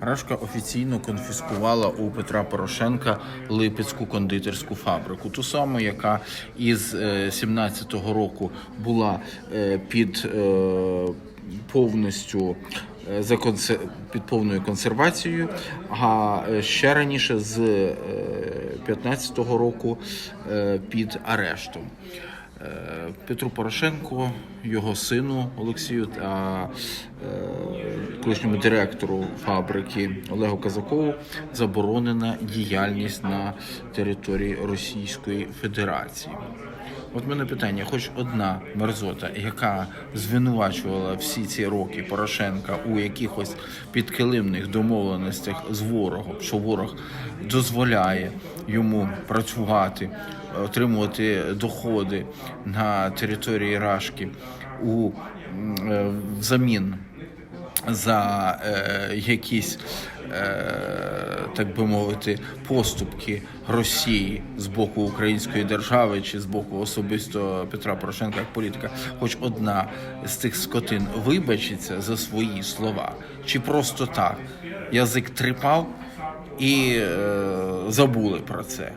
Рашка офіційно конфіскувала у Петра Порошенка Липецьку кондитерську фабрику, ту саму, яка із е, 17-го року була е, під е, повністю е, за під повною консервацією, а е, ще раніше з е, 15-го року е, під арештом. Е, Петру Порошенку, його сину Олексію та е, колишньому директору фабрики Олегу Казакову заборонена діяльність на території Російської Федерації. От мене питання: хоч одна мерзота, яка звинувачувала всі ці роки Порошенка у якихось підкилимних домовленостях з ворогом, що ворог дозволяє йому працювати, отримувати доходи на території Рашки у е, взамін за е, якісь, е, так би мовити, поступки Росії з боку української держави чи з боку особисто Петра Порошенка як політика, хоч одна з цих скотин вибачиться за свої слова, чи просто так? Язик трипав і е, забули про це.